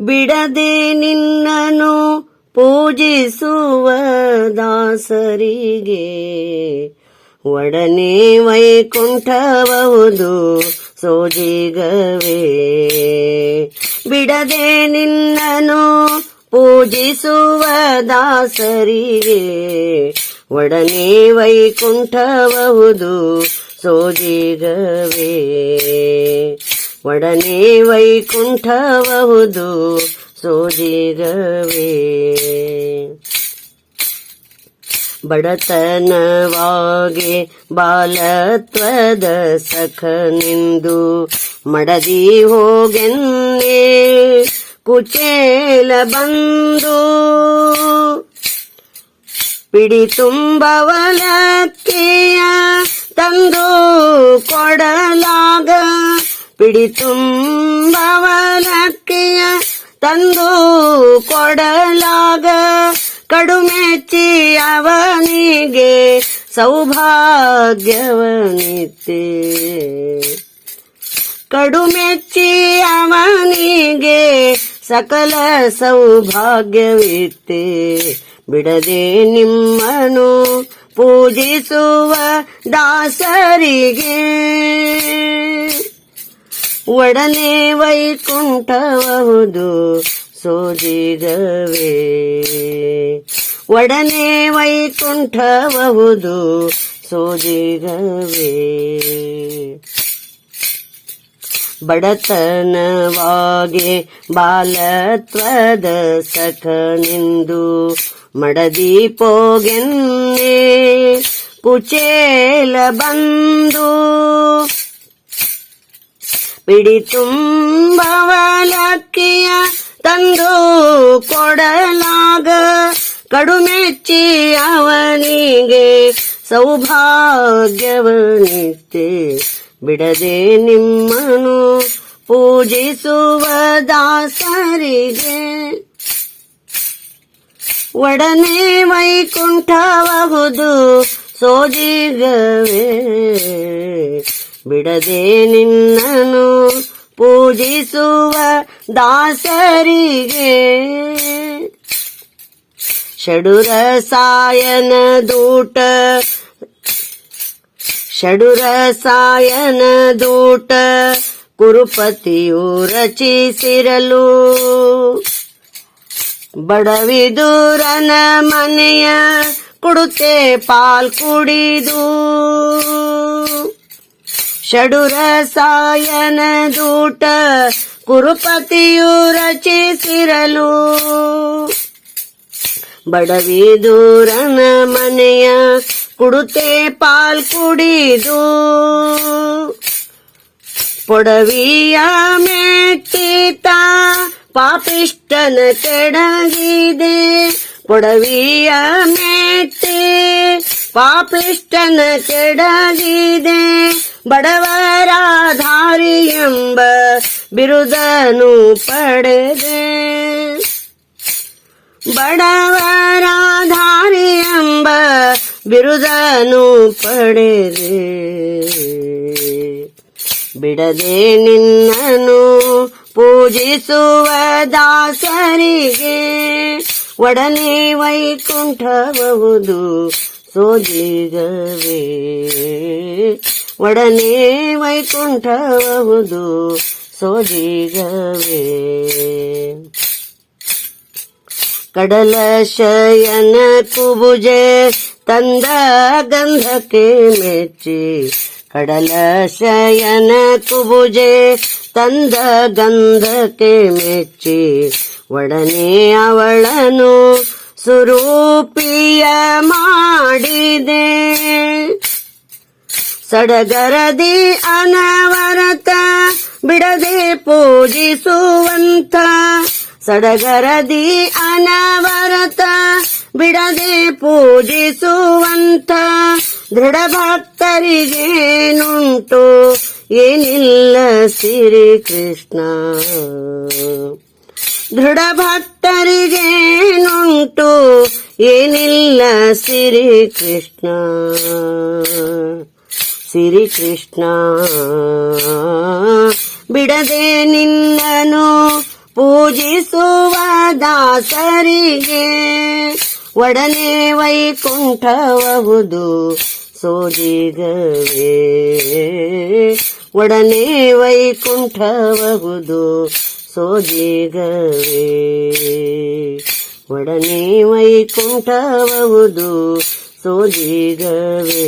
ಬಿಡದೆ ನಿನ್ನನು ಪೂಜಿಸುವ ದಾಸರಿಗೆ. ಒಡನೆ ವೈಕುಂಠಬಹುದು ಸೋಜಿಗವೇ. ಬಿಡದೆ ನಿನ್ನನು ಪೂಜಿಸುವ ದಾಸರಿಗೆ. ಒಡನೆ ವೈಕುಂಠಬಹುದು ಸೋಜಿಗವೇ. ಒಡನೆ ವೈಕುಂಠಬಹುದು ಸೋದಿಗವೇ ಬಡತನವಾಗಿ ಬಾಲತ್ವದ ಸಖನೆಂದು ಮಡದಿ ಹೋಗೆನ್ನೇ ಕುಚೇಲ ಬಂದು ಪಿಡಿ ತುಂಬವಲಕ್ಕಿಯ ತಂದು ಕೊಡಲಾಗ ಪಿಡಿ ತುಂಬವನಕ್ಕಿಯ ತಂದು ಕೊಡಲಾಗ ಕಡುಮೆಚ್ಚಿ ಅವನಿಗೆ ಸೌಭಾಗ್ಯವನಿತ್ತೆ. ಕಡುಮೆಚ್ಚಿ ಅವನಿಗೆ ಸಕಲ ಸೌಭಾಗ್ಯವಿತ್ತೆ. ಬಿಡದೆ ನಿಮ್ಮನು ಪೂಜಿಸುವ ದಾಸರಿಗೆ ಒಡನೆ ವೈಕುಂಠಬಹುದು ಸೋಜಿಗವೇ. ಒಡನೆ ವೈಕುಂಠಬಹುದು ಸೋಜಿಗವೇ. ಬಡತನವಾಗಿ ಬಾಲತ್ವದ ಸಖನೆಂದು ಮಡದಿ ಪೋಗೆನ್ನೆ. ಕುಚೇಲ ಬಂದು ಪಿಡಿ ತುಂಬವಲಕ್ಕಿಯ ತಂದು ಕೊಡಲಾಗ. ಕಡುಮೆಚ್ಚಿ ಅವನಿಗೆ ಸೌಭಾಗ್ಯವನಿತ್ತೆ ಬಿಡದೆ ನಿಮ್ಮನು ಪೂಜಿಸುವ ದಾಸರಿಗೆ. ಒಡನೆ ವೈಕುಂಠವಹುದು ಸೋಜಿಗವೇ. ಬಿಡದೆ ನಿನ್ನನು ಪೂಜಿಸುವ ದಾಸರಿಗೆ. ಷಡುರ ಸಾಯನ ದೂಟ, ಷಡುರ ಸಾಯನ ದೂಟ ಕುರುಪತಿಯು ರಚಿಸಿರಲು. ಬಡವಿದೂರನ ಮನೆಯ ಕುಡುತೆ ಪಾಲ್ ಕುಡಿದು ಷಡುರ ಸಾಯನ ದೂಟ ಕುರುಪತಿಯು ರಚಿಸಿರಲು. ಬಡವಿದೂರನ ಮನೆಯ ಕುಡುತೆ ಪಾಲ್ ಕುಡಿದು. ಪೊಡವಿಯ ಮೆಟ್ಟಿತ ಪಾಪಿಷ್ಟನ ಕೆಡಗಿದೆ. ಪೊಡವಿಯ ಮೆಟ್ಟಿ ಪಾಪಿಷ್ಟನ ಕೆಡಗಿದೆ. ಬಡವರಾಧಾರಿ ಎಂಬ ಬಿರುದನು ಪಡೆದೆ. ಬಡವರಾಧಾರಿ ಎಂಬ ಬಿರುದನು ಪಡೆದೆ. ಬಿಡದೆ ನಿನ್ನನು ಪೂಜಿಸುವ ದಾಸರಿಗೆ ಒಡನೆ ವೈಕುಂಠಬಹುದು ಸೋಜಿಗವೇ. ಒಡನೆ ವೈಕುಂಠಬಹುದು ಸೋದಿಗವೇ. ಕಡಲ ಶಯನ ಕುಬುಜೆ ತಂದ ಗಂಧಕ್ಕೆ ಮೆಚ್ಚಿ, ಕಡಲ ಶಯನ ಕುಬುಜೆ ತಂದ ಗಂಧಕ್ಕೆ ಮೆಚ್ಚಿ, ಒಡನೆ ಅವಳನು ಸುರೂಪಿಯ ಮಾಡಿದೆ. ಸಡಗರದಿ ಅನವರತ ಬಿಡದೆ ಪೂಜಿಸುವಂತ ಸಡಗರದಿ ಅನವರತ ಬಿಡದೆ ಪೂಜಿಸುವಂತ ದೃಢ ಭಕ್ತರಿಗೇನುಂಟು? ಏನಿಲ್ಲ ಸಿರಿ ಕೃಷ್ಣ. ದೃಢ ಭಕ್ತರಿಗೇನುಂಟು? ಏನಿಲ್ಲ ಸಿರಿ ಕೃಷ್ಣ. ಶ್ರೀ ಕೃಷ್ಣ ಬಿಡದೆ ನಿನ್ನನು ಪೂಜಿಸುವ ದಾಸರಿಗೆ ಒಡನೆ ವೈಕುಂಠವಹುದು ಸೋಜಿಗವೇ. ಒಡನೆ ವೈಕುಂಠವಹುದು ಸೋಜಿಗವೇ. ಒಡನೆ ವೈಕುಂಠಬಹುದು ಸೋಜಿಗವೇ